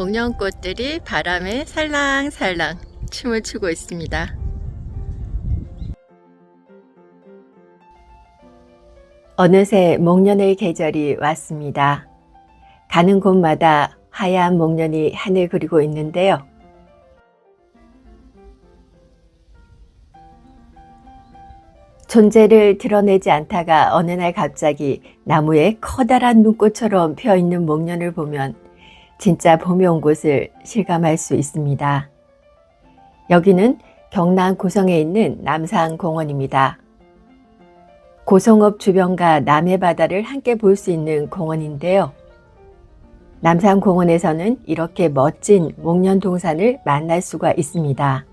목련꽃들이 바람에 살랑살랑 춤을 추고 있습니다. 어느새 목련의 계절이 왔습니다. 가는 곳마다 하얀 목련이 하늘 그리고 있는데요. 존재를 드러내지 않다가 어느 날 갑자기 나무에 커다란 눈꽃처럼 피어 있는 목련을 보면 진짜 봄이 온 곳을 실감할 수 있습니다. 여기는 경남 고성에 있는 남산공원입니다. 고성읍 주변과 남해 바다를 함께 볼 수 있는 공원인데요. 남산공원에서는 이렇게 멋진 목련 동산을 만날 수가 있습니다.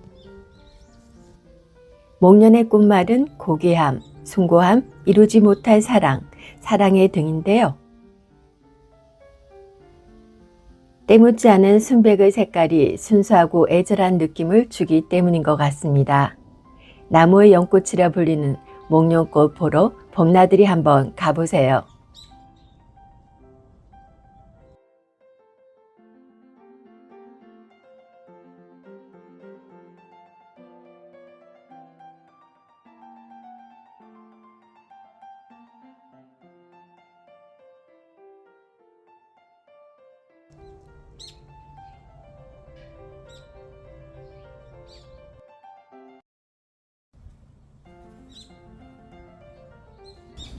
목련의 꽃말은 고귀함, 숭고함, 이루지 못할 사랑, 사랑의 등인데요. 때묻지 않은 순백의 색깔이 순수하고 애절한 느낌을 주기 때문인 것 같습니다. 나무의 연꽃이라 불리는 목련꽃 보러 봄나들이 한번 가보세요.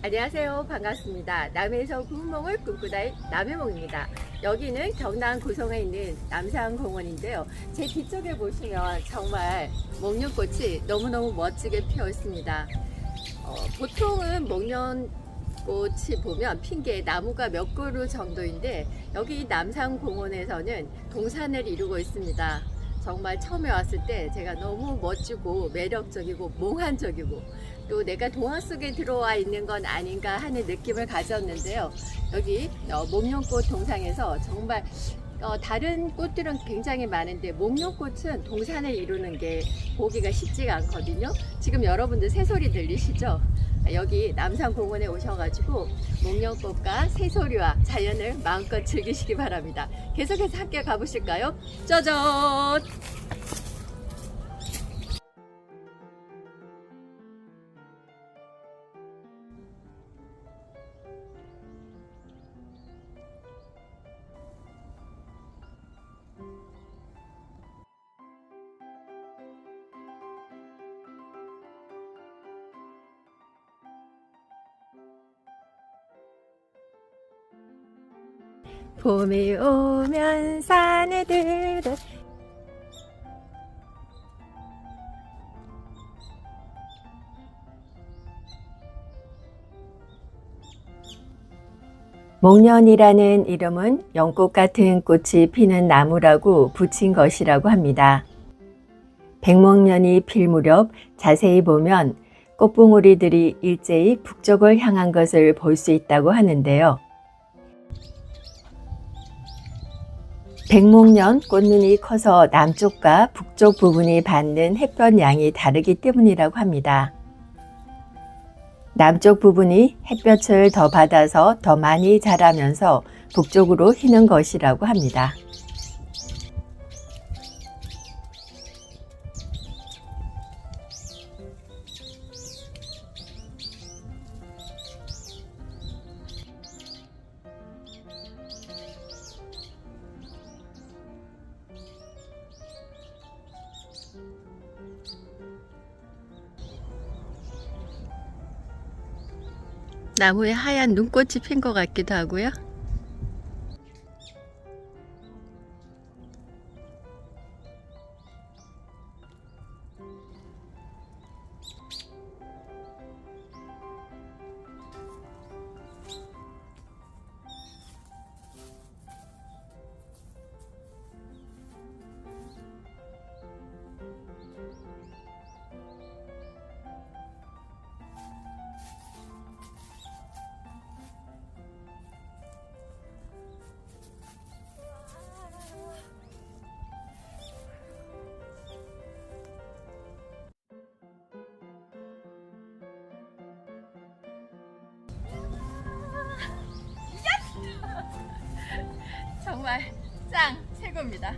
안녕하세요. 반갑습니다. 남해에서 구운몽을 꿈꾸다의 남해몽입니다. 여기는 경남 고성에 있는 남산공원인데요. 제 뒤쪽에 보시면 정말 목련꽃이 너무너무 멋지게 피어 있습니다. 어, 보통은 목련꽃이 보면 핀게 나무가 몇 그루 정도인데 여기 남산공원에서는 동산을 이루고 있습니다. 정말 처음에 왔을 때 제가 너무 멋지고 매력적이고 몽환적이고 또 내가 동화 속에 들어와 있는 건 아닌가 하는 느낌을 가졌는데요. 여기 어, 목련꽃 동상에서 정말 어, 다른 꽃들은 굉장히 많은데 목련꽃은 동산을 이루는 게 보기가 쉽지가 않거든요. 지금 여러분들 새소리 들리시죠? 여기 남산공원에 오셔가지고 목련꽃과 새소리와 자연을 마음껏 즐기시기 바랍니다. 계속해서 함께 가보실까요? 짜잔! 봄이 오면 사내들은 목련이라는 이름은 연꽃 같은 꽃이 피는 나무라고 붙인 것이라고 합니다. 백목련이 필 무렵 자세히 보면 꽃봉오리들이 일제히 북쪽을 향한 것을 볼 수 있다고 하는데요. 백목련 꽃눈이 커서 남쪽과 북쪽 부분이 받는 햇볕 양이 다르기 때문이라고 합니다. 남쪽 부분이 햇볕을 더 받아서 더 많이 자라면서 북쪽으로 휘는 것이라고 합니다. 나무에 하얀 눈꽃이 핀 것 같기도 하고요. 정말 짱! 최고입니다.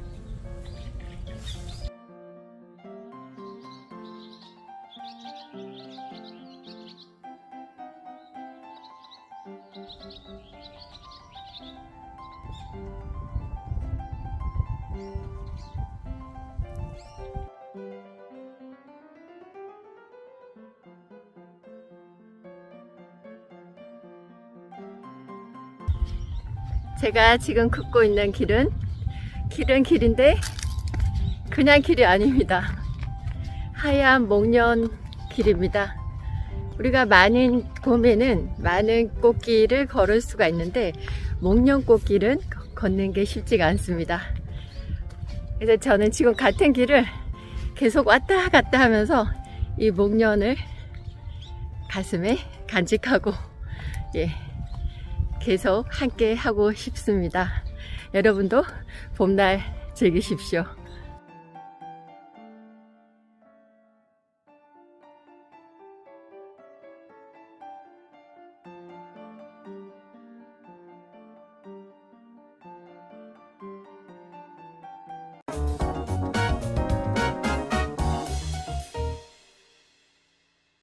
제가 지금 걷고 있는 길은 길은 길인데 그냥 길이 아닙니다. 하얀 목련 길입니다. 우리가 많은 봄에는 많은 꽃길을 걸을 수가 있는데 목련 꽃길은 걷는 게 쉽지가 않습니다. 그래서 저는 지금 같은 길을 계속 왔다 갔다 하면서 이 목련을 가슴에 간직하고 예, 계속 함께 하고 싶습니다. 여러분도 봄날 즐기십시오.